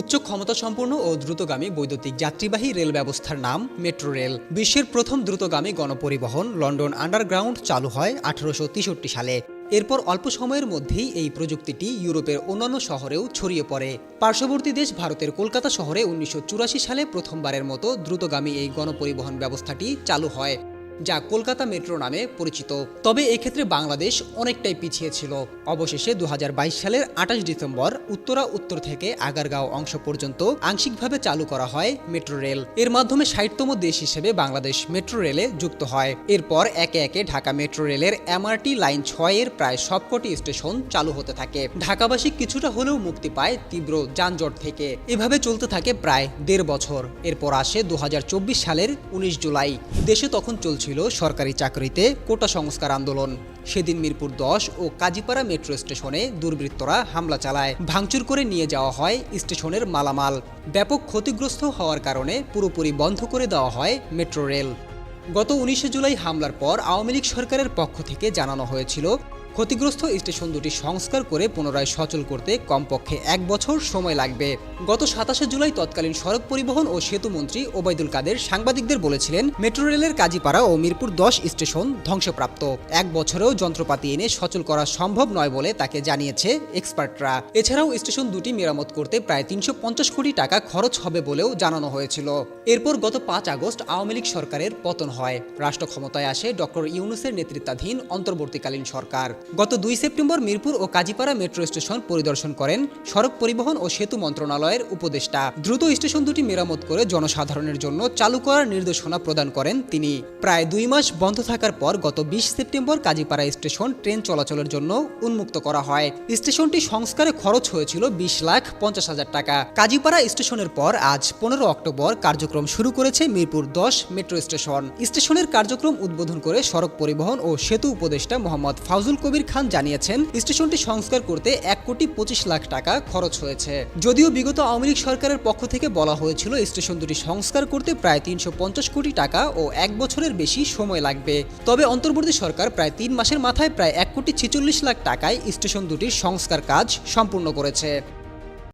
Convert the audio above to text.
উচ্চ ক্ষমতা সম্পন্ন ও দ্রুতগামী বৈদ্যুতিক যাত্রীবাহী রেল ব্যবস্থার নাম মেট্রো রেল। বিশ্বের প্রথম দ্রুতগামী গণপরিবহন লন্ডন আন্ডারগ্রাউন্ড চালু হয় আঠারোশো তেষট্টি সালে। এরপর অল্প সময়ের মধ্যেই এই প্রযুক্তিটি ইউরোপের অন্যান্য শহরেও ছড়িয়ে পড়ে। পার্শ্ববর্তী দেশ ভারতের কলকাতা শহরে উনিশশো চুরাশি সালে প্রথমবারের মতো দ্রুতগামী এই গণপরিবহন ব্যবস্থাটি চালু হয়। যা কলকাতা মেট্রো নামে পরিচিত। তবে এক্ষেত্রে বাংলাদেশ অনেকটাই পিছিয়ে ছিল। অবশেষে দু হাজার বাইশ সালের আঠাশ ডিসেম্বর উত্তরা উত্তর থেকে আগারগাঁও অংশ পর্যন্ত আংশিকভাবে চালু করা হয় মেট্রো রেল। এর মাধ্যমে ষাটতম দেশ হিসেবে বাংলাদেশ মেট্রো রেলে যুক্ত হয়। এরপর একে একে ঢাকা মেট্রো রেলের এমআরটি লাইন ছয়ের প্রায় সবকটি স্টেশন চালু হতে থাকে। ঢাকাবাসী কিছুটা হলেও মুক্তি পায় তীব্র যানজট থেকে। এভাবে চলতে থাকে প্রায় দেড় বছর। এরপর আসে দু হাজার চব্বিশ সালের উনিশ জুলাই। দেশে তখন চলছিল সরকারি চাকরিতে কোটা সংস্কার আন্দোলন। সেদিন মিরপুর দশ ও কাজীপাড়া মেট্রো স্টেশনে দুর্বৃত্তরা হামলা চালায়। ভাঙচুর করে নিয়ে যাওয়া হয় স্টেশনের মালামাল। ব্যাপক ক্ষতিগ্রস্ত হওয়ার কারণে পুরোপুরি বন্ধ করে দেওয়া হয় মেট্রো রেল। গত উনিশে জুলাই হামলার পর আওয়ামী লীগ সরকারের পক্ষ থেকে জানানো হয়েছিল ক্ষতিগ্রস্ত স্টেশন দুটি সংস্কার করে পুনরায় সচল করতে কমপক্ষে এক বছর সময় লাগবে। গত সাতাশে জুলাই তৎকালীন সড়ক পরিবহন ও সেতু মন্ত্রী ওবায়দুল কাদের সাংবাদিকদের বলেছিলেন, মেট্রো রেলের কাজীপাড়া ও মিরপুর দশ স্টেশন ধ্বংসপ্রাপ্ত। এক বছরেও যন্ত্রপাতি এনে সচল করা সম্ভব নয় বলে তাকে জানিয়েছে এক্সপার্টরা। এছাড়াও স্টেশন দুটি মেরামত করতে প্রায় তিনশো পঞ্চাশ কোটি টাকা খরচ হবে বলেও জানানো হয়েছিল। এরপর গত পাঁচ আগস্ট আওয়ামী লীগ সরকারের পতন হয়। রাষ্ট্র ক্ষমতায় আসে ডক্টর ইউনুসের নেতৃত্বাধীন অন্তর্বর্তীকালীন সরকার। গত দুই সেপ্টেম্বর মিরপুর ও কাজীপাড়া মেট্রো স্টেশন পরিদর্শন করেন সড়ক পরিবহন ও সেতু মন্ত্রণালয়ের উপদেষ্টা। দ্রুত স্টেশন দুটি মেরামত করে জনসাধারণের জন্য চালু করার নির্দেশনা প্রদান করেন তিনি। প্রায় দুই মাস বন্ধ থাকার পর গত বিশ সেপ্টেম্বর কাজীপাড়া স্টেশন ট্রেন চলাচলের জন্য উন্মুক্ত করা হয়। স্টেশনটি সংস্কারে খরচ হয়েছিল বিশ লাখ পঞ্চাশ হাজার টাকা। কাজীপাড়া স্টেশনের পর আজ পনেরো অক্টোবর কার্যক্রম শুরু করেছে মিরপুর দশ মেট্রো স্টেশন। স্টেশনের কার্যক্রম উদ্বোধন করে সড়ক পরিবহন ও সেতু উপদেষ্টা মোহাম্মদ ফাউজুল কবির খান জানিয়েছেন, স্টেশনটি সংস্কার করতে এক কোটি পঁচিশ লাখ টাকা খরচ হয়েছে। যদিও বিগত আওয়ামী লীগ সরকারের পক্ষ থেকে বলা হয়েছিল, স্টেশন দুটি সংস্কার করতে প্রায় তিনশো পঞ্চাশ কোটি টাকা ও এক বছরের বেশি সময় লাগবে। তবে অন্তর্বর্তী সরকার প্রায় তিন মাসের মাথায় প্রায় এক কোটি ছেচল্লিশ লাখ টাকায় স্টেশন দুটির সংস্কার কাজ সম্পূর্ণ করেছে।